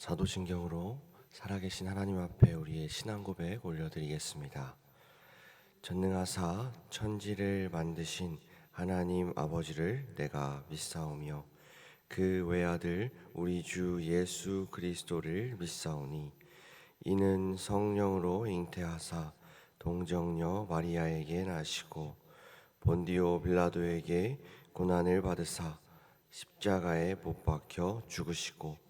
사도신경으로 살아계신 하나님 앞에 우리의 신앙 고백 올려드리겠습니다. 전능하사 천지를 만드신 하나님 아버지를 내가 믿사오며 그 외아들 우리 주 예수 그리스도를 믿사오니 이는 성령으로 잉태하사 동정녀 마리아에게 나시고 본디오 빌라도에게 고난을 받으사 십자가에 못 박혀 죽으시고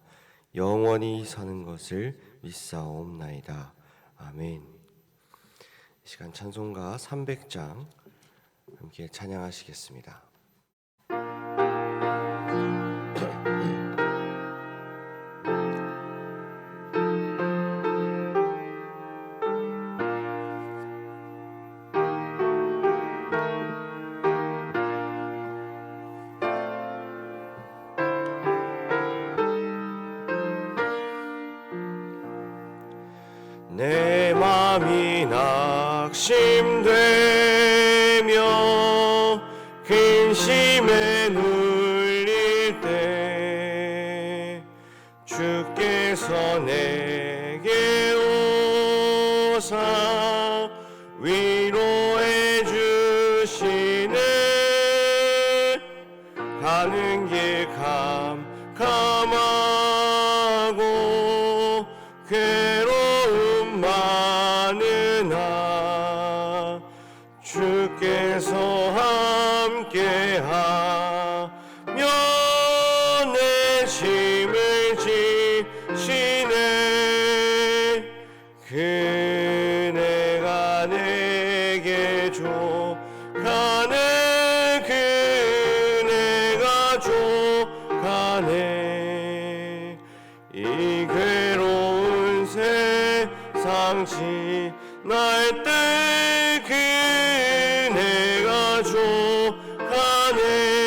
영원히 사는 것을 믿사옵나이다. 아멘. 이 시간 찬송가 300장 함께 찬양하시겠습니다. 주께서 내게 오사 위 가 족하네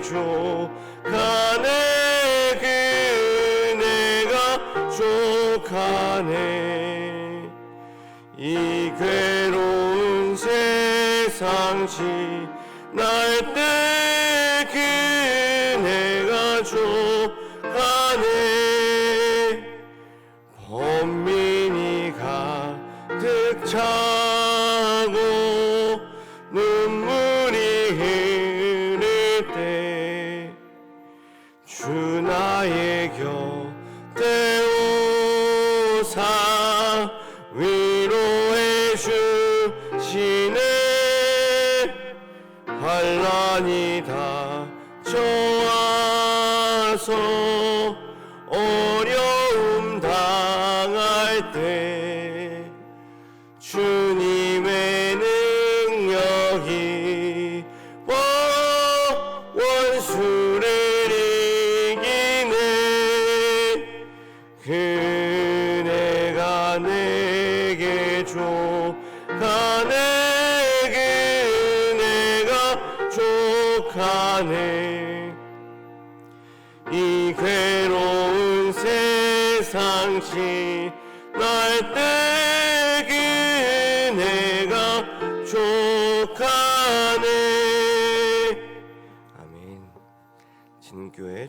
내게 족하네 그네가 족하네. 이 괴로운 세상 지 주님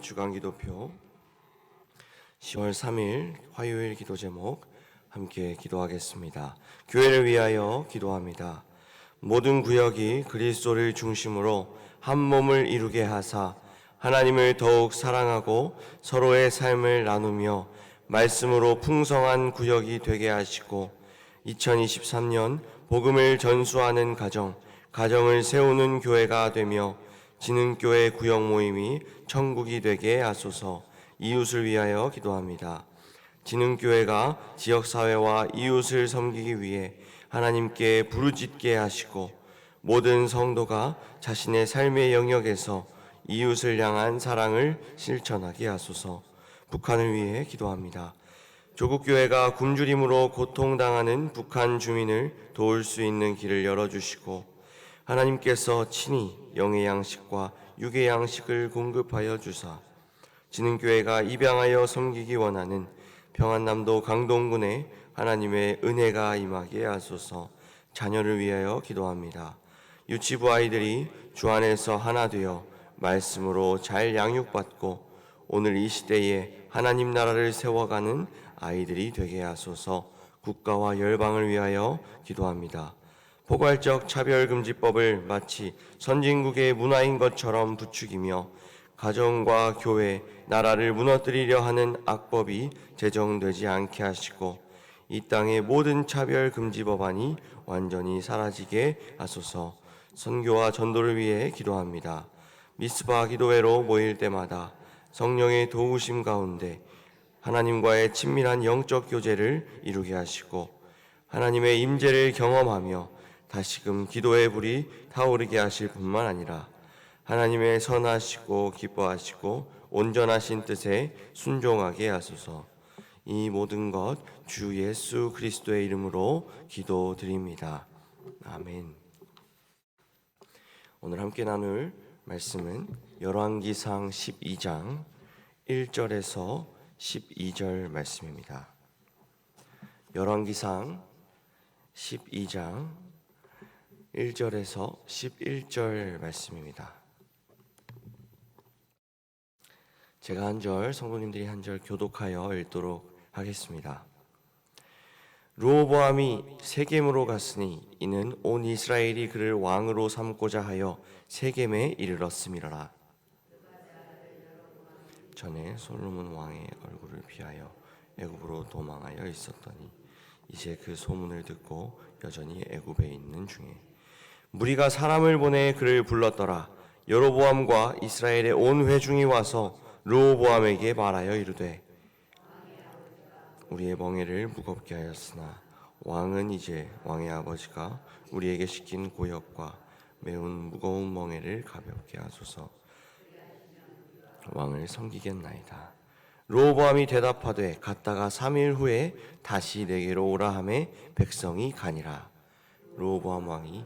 주간 기도표 10월 3일 화요일 기도 제목 함께 기도하겠습니다. 교회를 위하여 기도합니다. 모든 구역이 그리스도를 중심으로 한 몸을 이루게 하사 하나님을 더욱 사랑하고 서로의 삶을 나누며 말씀으로 풍성한 구역이 되게 하시고 2023년 복음을 전수하는 가정, 가정을 세우는 교회가 되며 지능교회 구역 모임이 천국이 되게 하소서 이웃을 위하여 기도합니다. 지능교회가 지역사회와 이웃을 섬기기 위해 하나님께 부르짖게 하시고 모든 성도가 자신의 삶의 영역에서 이웃을 향한 사랑을 실천하게 하소서 북한을 위해 기도합니다. 조국 교회가 굶주림으로 고통당하는 북한 주민을 도울 수 있는 길을 열어주시고 하나님께서 친히 영의 양식과 육의 양식을 공급하여 주사 지능교회가 입양하여 섬기기 원하는 평안남도 강동군에 하나님의 은혜가 임하게 하소서 자녀를 위하여 기도합니다. 유치부 아이들이 주 안에서 하나 되어 말씀으로 잘 양육받고 오늘 이 시대에 하나님 나라를 세워가는 아이들이 되게 하소서 국가와 열방을 위하여 기도합니다. 포괄적 차별금지법을 마치 선진국의 문화인 것처럼 부추기며 가정과 교회, 나라를 무너뜨리려 하는 악법이 제정되지 않게 하시고 이 땅의 모든 차별금지 법안이 완전히 사라지게 하소서 선교와 전도를 위해 기도합니다. 미스바 기도회로 모일 때마다 성령의 도우심 가운데 하나님과의 친밀한 영적 교제를 이루게 하시고 하나님의 임재를 경험하며 다시금 기도의 불이 타오르게 하실 뿐만 아니라 하나님의 선하시고 기뻐하시고 온전하신 뜻에 순종하게 하소서. 이 모든 것 주 예수 그리스도의 이름으로 기도드립니다. 아멘. 오늘 함께 나눌 말씀은 열왕기상 12장 1절에서 12절 말씀입니다. 열왕기상 12장 1절에서 11절 말씀입니다. 제가 한 절, 성도님들이 한 절 교독하여 읽도록 하겠습니다. 르호보암이 세겜으로 갔으니 이는 온 이스라엘이 그를 왕으로 삼고자 하여 세겜에 이르렀음이라. 전에 솔로몬 왕의 얼굴을 피하여 애굽으로 도망하여 있었더니 이제 그 소문을 듣고 여전히 애굽에 있는 중에 무리가 사람을 보내 그를 불렀더라. 여로보암과 이스라엘의 온 회중이 와서 르호보암에게 말하여 이르되 우리의 멍에를 무겁게 하였으나 왕은 이제 왕의 아버지가 우리에게 시킨 고역과 매운 무거운 멍에를 가볍게 하소서 왕을 섬기겠나이다. 로보암이 대답하되 갔다가 3일 후에 다시 내게로 오라 하매 백성이 가니라. 로보암 왕이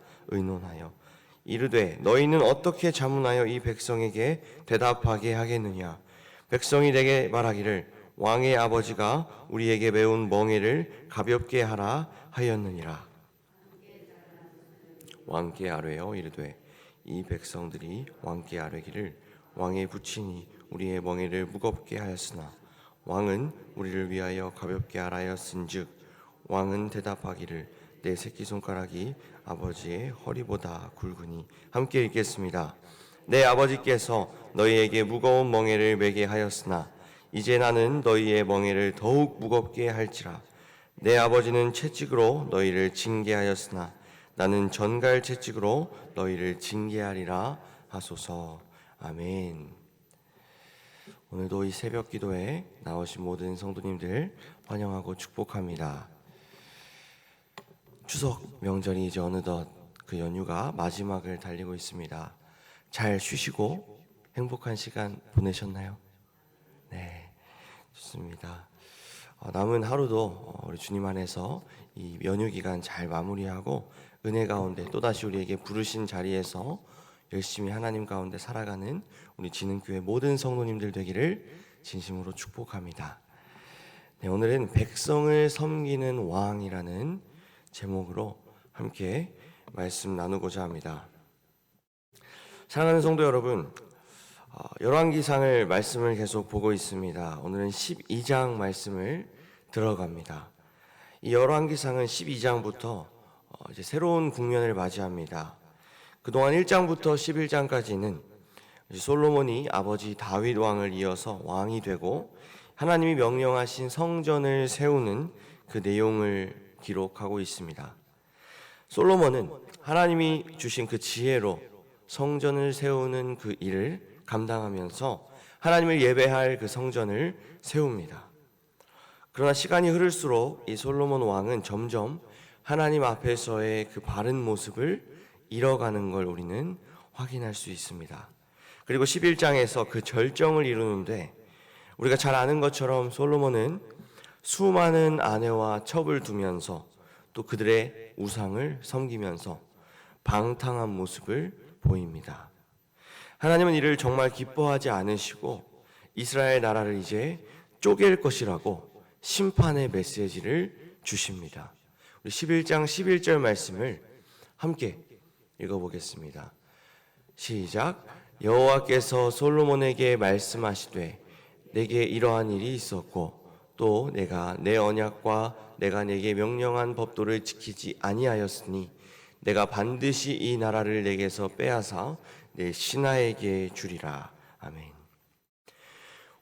의논하여 이르되 너희는 어떻게 자문하여 이 백성에게 대답하게 하겠느냐? 백성이 내게 말하기를 왕의 아버지가 우리에게 매운 멍에를 가볍게 하라 하였느니라. 왕께 아뢰어 이르되 이 백성들이 왕께 아뢰기를 왕의 부친이 우리의 멍에를 무겁게 하였으나 왕은 우리를 위하여 가볍게 하라였은즉 왕은 대답하기를 내 새끼 손가락이 아버지의 허리보다 굵으니 함께 읽겠습니다. 내 아버지께서 너희에게 무거운 멍에를 매게 하였으나 이제 나는 너희의 멍에를 더욱 무겁게 할지라 내 아버지는 채찍으로 너희를 징계하였으나 나는 전갈 채찍으로 너희를 징계하리라 하소서 아멘. 오늘도 이 새벽 기도에 나오신 모든 성도님들 환영하고 축복합니다. 추석 명절이 이제 어느덧 그 연휴가 마지막을 달리고 있습니다. 잘 쉬시고 행복한 시간 보내셨나요? 네, 좋습니다. 어, 남은 하루도 어, 우리 주님 안에서 이 연휴 기간 잘 마무리하고 은혜 가운데 또다시 우리에게 부르신 자리에서 열심히 하나님 가운데 살아가는 우리 진흥교회 모든 성도님들 되기를 진심으로 축복합니다. 네, 오늘은 백성을 섬기는 왕이라는 제목으로 함께 말씀 나누고자 합니다. 사랑하는 성도 여러분, 어, 열왕기상을 말씀을 계속 보고 있습니다. 오늘은 12장 말씀을 들어갑니다. 이 열왕기상은 12장부터 어, 이제 새로운 국면을 맞이합니다. 그동안 1장부터 11장까지는 솔로몬이 아버지 다윗 왕을 이어서 왕이 되고 하나님이 명령하신 성전을 세우는 그 내용을 기록하고 있습니다. 솔로몬은 하나님이 주신 그 지혜로 성전을 세우는 그 일을 감당하면서 하나님을 예배할 그 성전을 세웁니다. 그러나 시간이 흐를수록 이 솔로몬 왕은 점점 하나님 앞에서의 그 바른 모습을 잃어가는 걸 우리는 확인할 수 있습니다. 그리고 11장에서 그 절정을 이루는데 우리가 잘 아는 것처럼 솔로몬은 수많은 아내와 첩을 두면서 또 그들의 우상을 섬기면서 방탕한 모습을 보입니다. 하나님은 이를 정말 기뻐하지 않으시고 이스라엘 나라를 이제 쪼갤 것이라고 심판의 메시지를 주십니다. 우리 11장 11절 말씀을 함께 읽어보겠습니다. 시작. 여호와께서 솔로몬에게 말씀하시되 내게 이러한 일이 있었고 또 내가 내 언약과 내가 내게 명령한 법도를 지키지 아니하였으니 내가 반드시 이 나라를 내게서 빼앗아 내 신하에게 주리라. 아멘.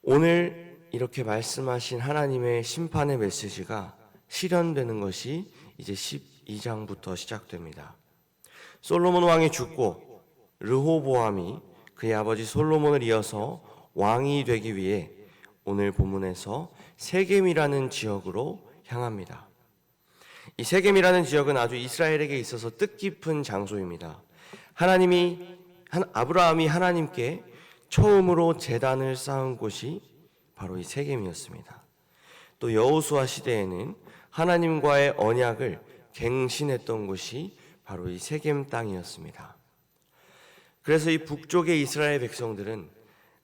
오늘 이렇게 말씀하신 하나님의 심판의 메시지가 실현되는 것이 이제 12장부터 시작됩니다. 솔로몬 왕이 죽고 르호보암이 그의 아버지 솔로몬을 이어서 왕이 되기 위해 오늘 본문에서 세겜이라는 지역으로 향합니다. 이 세겜이라는 지역은 아주 이스라엘에게 있어서 뜻깊은 장소입니다. 하나님이 아브라함이 하나님께 처음으로 제단을 쌓은 곳이 바로 이 세겜이었습니다. 또 여호수아 시대에는 하나님과의 언약을 갱신했던 곳이 바로 이 세겜 땅이었습니다. 그래서 이 북쪽의 이스라엘 백성들은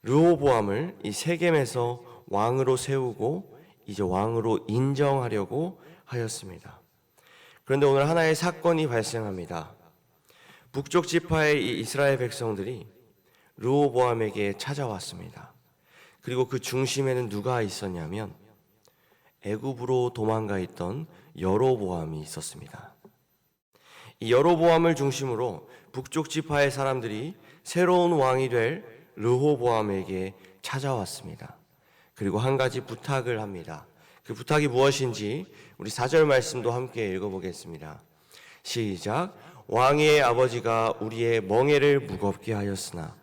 르호보암을 이 세겜에서 왕으로 세우고 이제 왕으로 인정하려고 하였습니다. 그런데 오늘 하나의 사건이 발생합니다. 북쪽 지파의 이 이스라엘 백성들이 르호보암에게 찾아왔습니다. 그리고 그 중심에는 누가 있었냐면 애굽으로 도망가 있던 여로보암이 있었습니다. 이 여로보암을 중심으로 북쪽 지파의 사람들이 새로운 왕이 될 르호보암에게 찾아왔습니다. 그리고 한 가지 부탁을 합니다. 그 부탁이 무엇인지 우리 4절 말씀도 함께 읽어보겠습니다. 시작. 왕의 아버지가 우리의 멍에를 무겁게 하였으나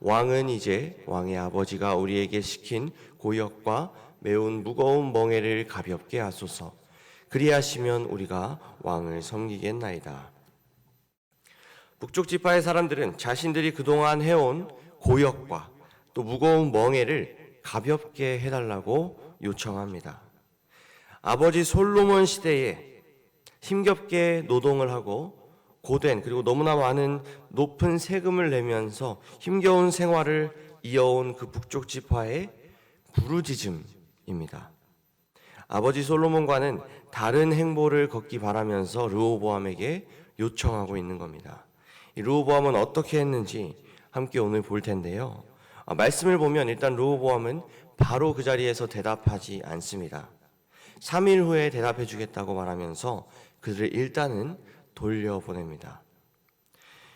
왕은 이제 왕의 아버지가 우리에게 시킨 고역과 매운 무거운 멍에를 가볍게 하소서. 그리하시면 우리가 왕을 섬기겠나이다. 북쪽 지파의 사람들은 자신들이 그동안 해온 고역과 또 무거운 멍에를 가볍게 해달라고 요청합니다. 아버지 솔로몬 시대에 힘겹게 노동을 하고 고된 그리고 너무나 많은 높은 세금을 내면서 힘겨운 생활을 이어온 그 북쪽 지파의 부르짖음입니다. 아버지 솔로몬과는 다른 행보를 걷기 바라면서 르호보암에게 요청하고 있는 겁니다. 이 르호보암은 어떻게 했는지 함께 오늘 볼 텐데요. 아, 말씀을 보면 일단 르호보암은 바로 그 자리에서 대답하지 않습니다. 3일 후에 대답해 주겠다고 말하면서 그들을 일단은 돌려보냅니다.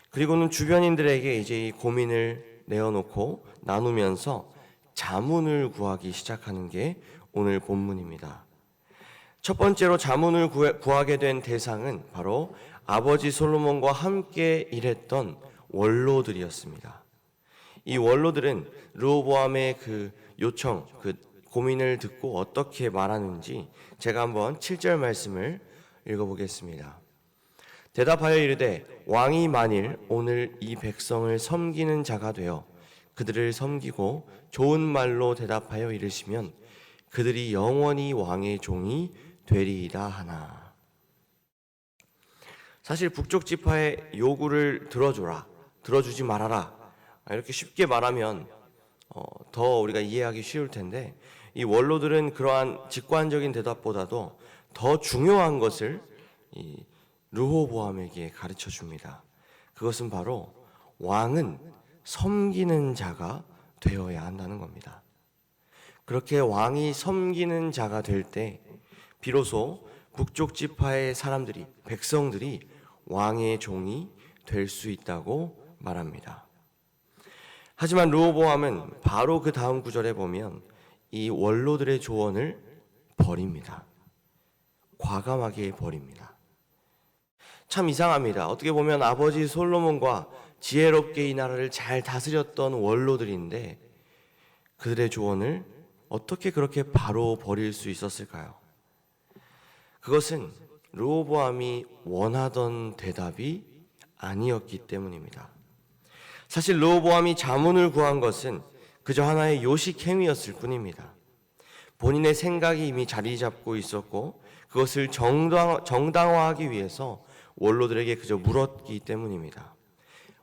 그리고는 주변인들에게 이제 이 고민을 내어놓고 나누면서 자문을 구하기 시작하는 게 오늘 본문입니다. 첫 번째로 자문을 구하게 된 대상은 바로 아버지 솔로몬과 함께 일했던 원로들이었습니다. 이 원로들은 르호보암의 그 요청, 그 고민을 듣고 어떻게 말하는지 제가 한번 7절 말씀을 읽어보겠습니다. 대답하여 이르되 왕이 만일 오늘 이 백성을 섬기는 자가 되어 그들을 섬기고 좋은 말로 대답하여 이르시면 그들이 영원히 왕의 종이 되리이다 하나. 사실 북쪽 지파의 요구를 들어줘라, 들어주지 말아라 이렇게 쉽게 말하면 어, 더 우리가 이해하기 쉬울 텐데 이 원로들은 그러한 직관적인 대답보다도 더 중요한 것을 이 르호보암에게 가르쳐 줍니다. 그것은 바로 왕은 섬기는 자가 되어야 한다는 겁니다. 그렇게 왕이 섬기는 자가 될 때 비로소 북쪽 지파의 사람들이 백성들이 왕의 종이 될 수 있다고 말합니다. 하지만 르호보암은 바로 그 다음 구절에 보면 이 원로들의 조언을 버립니다. 과감하게 버립니다. 참 이상합니다. 어떻게 보면 아버지 솔로몬과 지혜롭게 이 나라를 잘 다스렸던 원로들인데 그들의 조언을 어떻게 그렇게 바로 버릴 수 있었을까요? 그것은 르호보암이 원하던 대답이 아니었기 때문입니다. 사실 르호보암이 자문을 구한 것은 그저 하나의 요식 행위였을 뿐입니다. 본인의 생각이 이미 자리 잡고 있었고 그것을 정당, 정당화하기 위해서 원로들에게 그저 물었기 때문입니다.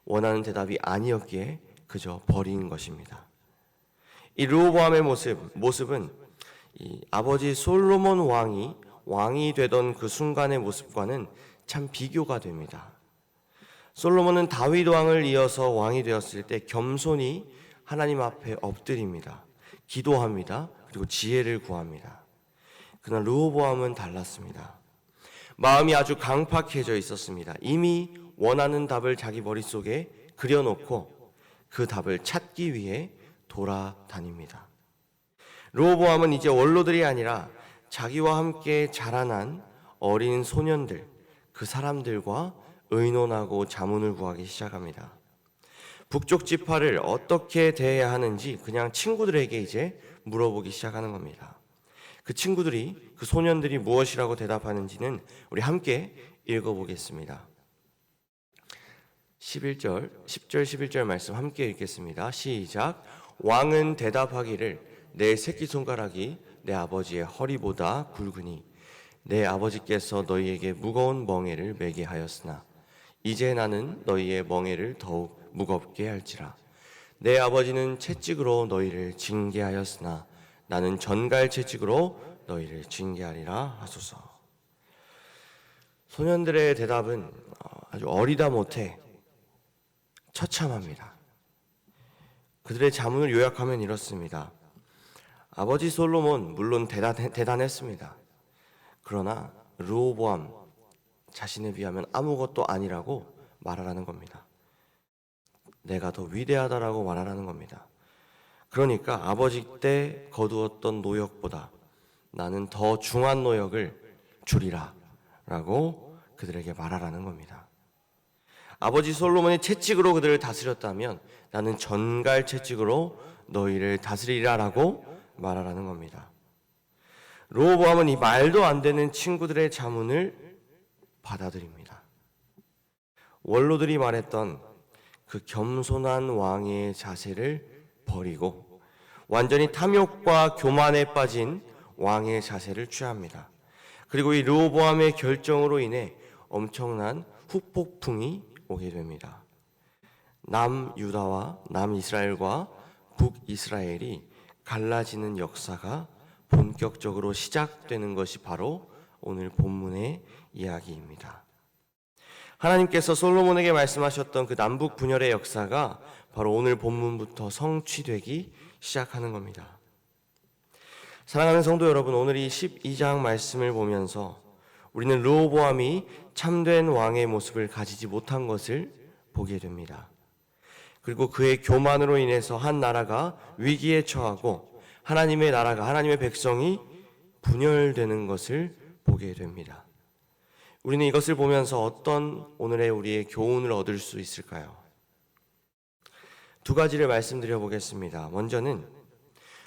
원하는 대답이 아니었기에 그저 버린 것입니다. 이 르호보암의 모습, 모습은 이 아버지 솔로몬 왕이 왕이 되던 그 순간의 모습과는 참 비교가 됩니다. 솔로몬은 다윗 왕을 이어서 왕이 되었을 때 겸손히 하나님 앞에 엎드립니다. 기도합니다. 그리고 지혜를 구합니다. 그러나 르호보암은 달랐습니다. 마음이 아주 강팍해져 있었습니다. 이미 원하는 답을 자기 머릿속에 그려놓고 그 답을 찾기 위해 돌아다닙니다. 르호보암은 이제 원로들이 아니라 자기와 함께 자라난 어린 소년들, 그 사람들과 의논하고 자문을 구하기 시작합니다. 북쪽 지파를 어떻게 대해야 하는지 그냥 친구들에게 이제 물어보기 시작하는 겁니다. 그 친구들이 그 소년들이 무엇이라고 대답하는지는 우리 함께 읽어보겠습니다. 11절, 10절, 11절 말씀 함께 읽겠습니다. 시작. 왕은 대답하기를 내 새끼손가락이 내 아버지의 허리보다 굵으니 내 아버지께서 너희에게 무거운 멍에를 매게 하였으나 이제 나는 너희의 멍에를 더욱 무겁게 할지라 내 아버지는 채찍으로 너희를 징계하였으나 나는 전갈 채찍으로 너희를 징계하리라 하소서. 소년들의 대답은 어, 아주 어리다 못해 처참합니다. 그들의 자문을 요약하면 이렇습니다. 아버지 솔로몬 물론 대단, 대단했습니다. 그러나 르호보암 자신에 비하면 아무것도 아니라고 말하라는 겁니다. 내가 더 위대하다라고 말하라는 겁니다. 그러니까 아버지 때 거두었던 노역보다 나는 더 중한 노역을 주리라 라고 그들에게 말하라는 겁니다. 아버지 솔로몬의 채찍으로 그들을 다스렸다면 나는 전갈 채찍으로 너희를 다스리라라고 말하라는 겁니다. 로보암은 이 말도 안 되는 친구들의 자문을 받아들입니다. 원로들이 말했던 그 겸손한 왕의 자세를 버리고 완전히 탐욕과 교만에 빠진 왕의 자세를 취합니다. 그리고 이 르호보암의 결정으로 인해 엄청난 후폭풍이 오게 됩니다. 남 유다와 남 이스라엘과 북 이스라엘이 갈라지는 역사가 본격적으로 시작되는 것이 바로 오늘 본문의 이야기입니다. 하나님께서 솔로몬에게 말씀하셨던 그 남북 분열의 역사가 바로 오늘 본문부터 성취되기 시작하는 겁니다. 사랑하는 성도 여러분, 오늘 이 12장 말씀을 보면서 우리는 르호보암이 참된 왕의 모습을 가지지 못한 것을 보게 됩니다. 그리고 그의 교만으로 인해서 한 나라가 위기에 처하고 하나님의 나라가 하나님의 백성이 분열되는 것을 보게 됩니다. 우리는 이것을 보면서 어떤 오늘의 우리의 교훈을 얻을 수 있을까요? 두 가지를 말씀드려 보겠습니다. 먼저는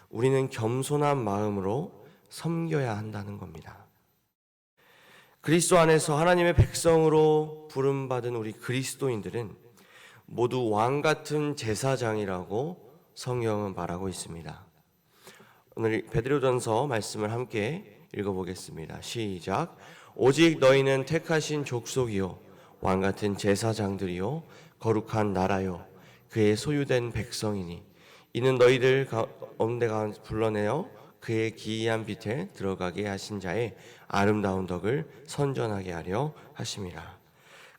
우리는 겸손한 마음으로 섬겨야 한다는 겁니다. 그리스도 안에서 하나님의 백성으로 부름받은 우리 그리스도인들은 모두 왕 같은 제사장이라고 성경은 말하고 있습니다. 오늘 베드로전서 말씀을 함께 읽어보겠습니다. 시작. 오직 너희는 택하신 족속이요 왕 같은 제사장들이요 거룩한 나라요 그의 소유된 백성이니 이는 너희들 가운데 가 불러내어 그의 기이한 빛에 들어가게 하신 자의 아름다운 덕을 선전하게 하려 하심이라.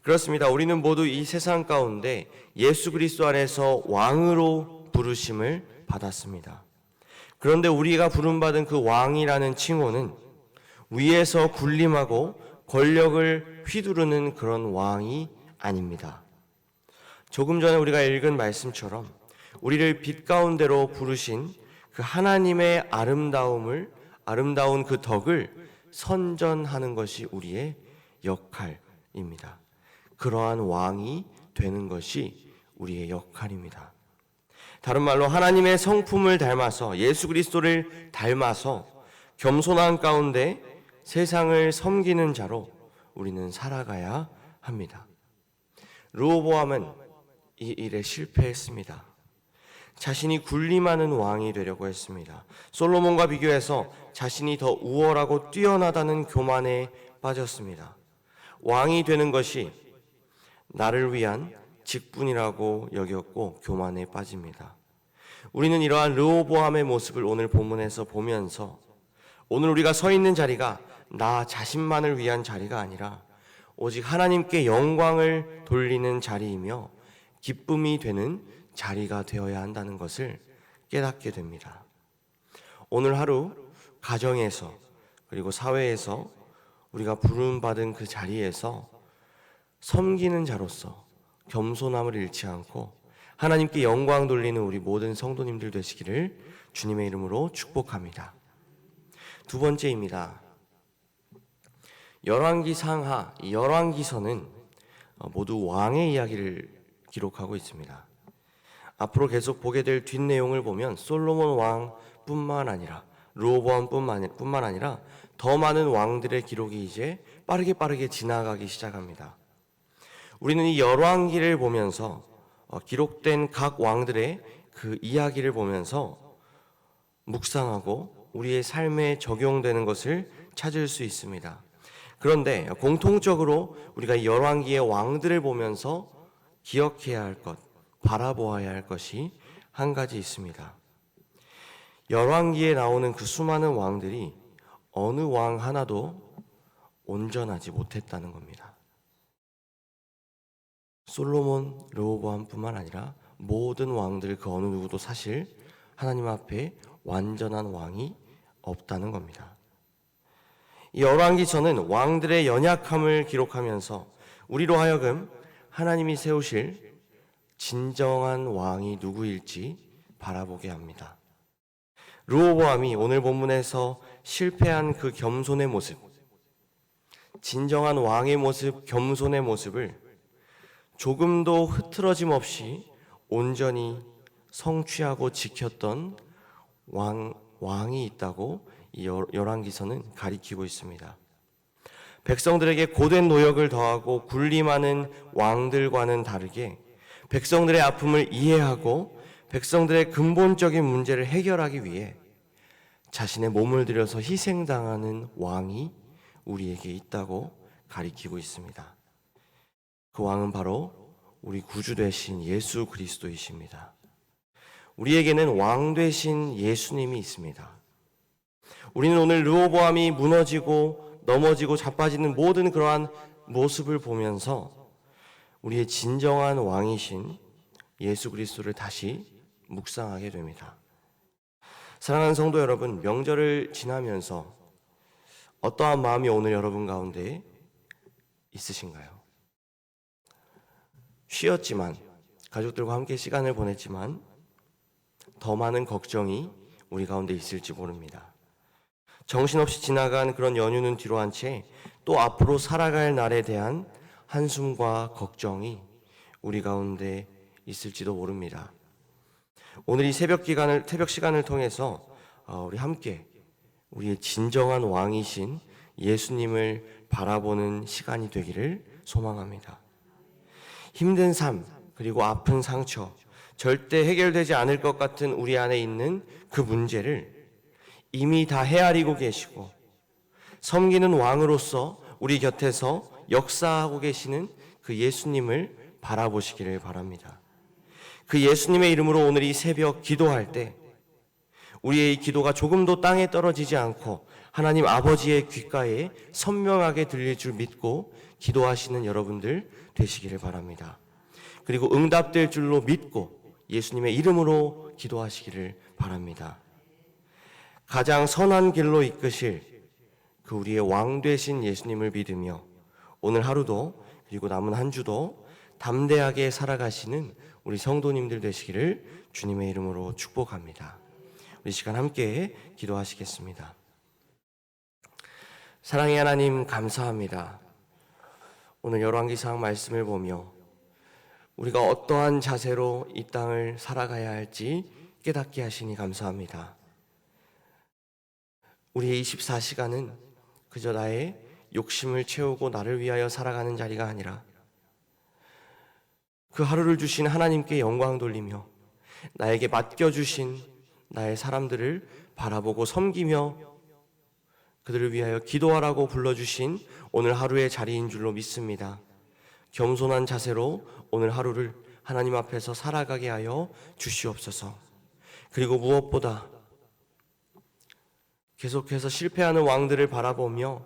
그렇습니다. 우리는 모두 이 세상 가운데 예수 그리스도 안에서 왕으로 부르심을 받았습니다. 그런데 우리가 부름받은 그 왕이라는 칭호는 위에서 군림하고 권력을 휘두르는 그런 왕이 아닙니다. 조금 전에 우리가 읽은 말씀처럼 우리를 빛 가운데로 부르신 그 하나님의 아름다움을 아름다운 그 덕을 선전하는 것이 우리의 역할입니다. 그러한 왕이 되는 것이 우리의 역할입니다. 다른 말로 하나님의 성품을 닮아서 예수 그리스도를 닮아서 겸손한 가운데 세상을 섬기는 자로 우리는 살아가야 합니다. 르호보암은 이 일에 실패했습니다. 자신이 군림하는 왕이 되려고 했습니다. 솔로몬과 비교해서 자신이 더 우월하고 뛰어나다는 교만에 빠졌습니다. 왕이 되는 것이 나를 위한 직분이라고 여겼고 교만에 빠집니다. 우리는 이러한 르호보암의 모습을 오늘 본문에서 보면서 오늘 우리가 서 있는 자리가 나 자신만을 위한 자리가 아니라 오직 하나님께 영광을 돌리는 자리이며 기쁨이 되는 자리가 되어야 한다는 것을 깨닫게 됩니다. 오늘 하루 가정에서 그리고 사회에서 우리가 부름받은 그 자리에서 섬기는 자로서 겸손함을 잃지 않고 하나님께 영광 돌리는 우리 모든 성도님들 되시기를 주님의 이름으로 축복합니다. 두 번째입니다. 열왕기 상하 열왕기서는 모두 왕의 이야기를 기록하고 있습니다. 앞으로 계속 보게 될 뒷내용을 보면 솔로몬 왕뿐만 아니라 르호보암뿐만 아니라 더 많은 왕들의 기록이 이제 빠르게 빠르게 지나가기 시작합니다. 우리는 이 열왕기를 보면서 어, 기록된 각 왕들의 그 이야기를 보면서 묵상하고 우리의 삶에 적용되는 것을 찾을 수 있습니다. 그런데 공통적으로 우리가 열왕기의 왕들을 보면서 기억해야 할 것, 바라보아야 할 것이 한 가지 있습니다. 열왕기에 나오는 그 수많은 왕들이 어느 왕 하나도 온전하지 못했다는 겁니다. 솔로몬, 르호보암뿐만 아니라 모든 왕들 그 어느 누구도 사실 하나님 앞에 완전한 왕이 없다는 겁니다. 이 열왕기서는 왕들의 연약함을 기록하면서 우리로 하여금 하나님이 세우실 진정한 왕이 누구일지 바라보게 합니다. 르호보암이 오늘 본문에서 실패한 그 겸손의 모습, 진정한 왕의 모습, 겸손의 모습을 조금도 흐트러짐 없이 온전히 성취하고 지켰던 왕, 왕이 있다고 이 열왕기서는 가리키고 있습니다. 백성들에게 고된 노역을 더하고 군림하는 왕들과는 다르게 백성들의 아픔을 이해하고 백성들의 근본적인 문제를 해결하기 위해 자신의 몸을 들여서 희생당하는 왕이 우리에게 있다고 가리키고 있습니다. 그 왕은 바로 우리 구주 되신 예수 그리스도이십니다. 우리에게는 왕 되신 예수님이 있습니다. 우리는 오늘 르호보암이 무너지고 넘어지고 자빠지는 모든 그러한 모습을 보면서 우리의 진정한 왕이신 예수 그리스도를 다시 묵상하게 됩니다. 사랑하는 성도 여러분, 명절을 지나면서 어떠한 마음이 오늘 여러분 가운데 있으신가요? 쉬었지만 가족들과 함께 시간을 보냈지만 더 많은 걱정이 우리 가운데 있을지 모릅니다. 정신없이 지나간 그런 연휴는 뒤로 한 채 또 앞으로 살아갈 날에 대한 한숨과 걱정이 우리 가운데 있을지도 모릅니다. 오늘 이 새벽 기간을 새벽 시간을 통해서 어, 우리 함께 우리의 진정한 왕이신 예수님을 바라보는 시간이 되기를 소망합니다. 힘든 삶, 그리고 아픈 상처, 절대 해결되지 않을 것 같은 우리 안에 있는 그 문제를 이미 다 헤아리고 계시고 섬기는 왕으로서 우리 곁에서 역사하고 계시는 그 예수님을 바라보시기를 바랍니다. 그 예수님의 이름으로 오늘 이 새벽 기도할 때 우리의 이 기도가 조금도 땅에 떨어지지 않고 하나님 아버지의 귓가에 선명하게 들릴 줄 믿고 기도하시는 여러분들 되시기를 바랍니다. 그리고 응답될 줄로 믿고 예수님의 이름으로 기도하시기를 바랍니다. 가장 선한 길로 이끄실 그 우리의 왕 되신 예수님을 믿으며 오늘 하루도 그리고 남은 한 주도 담대하게 살아가시는 우리 성도님들 되시기를 주님의 이름으로 축복합니다. 우리 시간 함께 기도하시겠습니다. 사랑의 하나님 감사합니다. 오늘 열왕기상 말씀을 보며 우리가 어떠한 자세로 이 땅을 살아가야 할지 깨닫게 하시니 감사합니다. 우리의 24시간은 그저 나의 욕심을 채우고 나를 위하여 살아가는 자리가 아니라 그 하루를 주신 하나님께 영광 돌리며 나에게 맡겨주신 나의 사람들을 바라보고 섬기며 그들을 위하여 기도하라고 불러주신 오늘 하루의 자리인 줄로 믿습니다. 겸손한 자세로 오늘 하루를 하나님 앞에서 살아가게 하여 주시옵소서. 그리고 무엇보다 계속해서 실패하는 왕들을 바라보며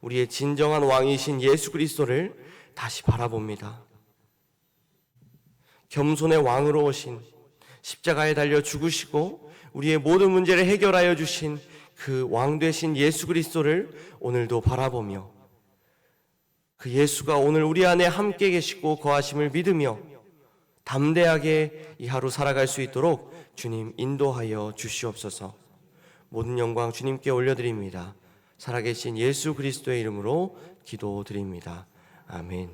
우리의 진정한 왕이신 예수 그리스도를 다시 바라봅니다. 겸손의 왕으로 오신 십자가에 달려 죽으시고 우리의 모든 문제를 해결하여 주신 그 왕 되신 예수 그리스도를 오늘도 바라보며 그 예수가 오늘 우리 안에 함께 계시고 거하심을 믿으며 담대하게 이 하루 살아갈 수 있도록 주님 인도하여 주시옵소서. 모든 영광 주님께 올려드립니다. 살아계신 예수 그리스도의 이름으로 기도드립니다. 아멘.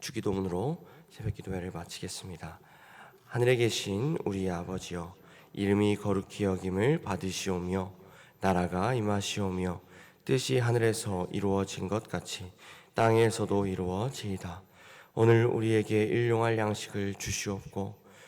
주기도문으로 새벽 기도회를 마치겠습니다. 하늘에 계신 우리 아버지여 이름이 거룩히 여김을 받으시오며 나라가 임하시오며 뜻이 하늘에서 이루어진 것 같이 땅에서도 이루어지이다. 오늘 우리에게 일용할 양식을 주시옵고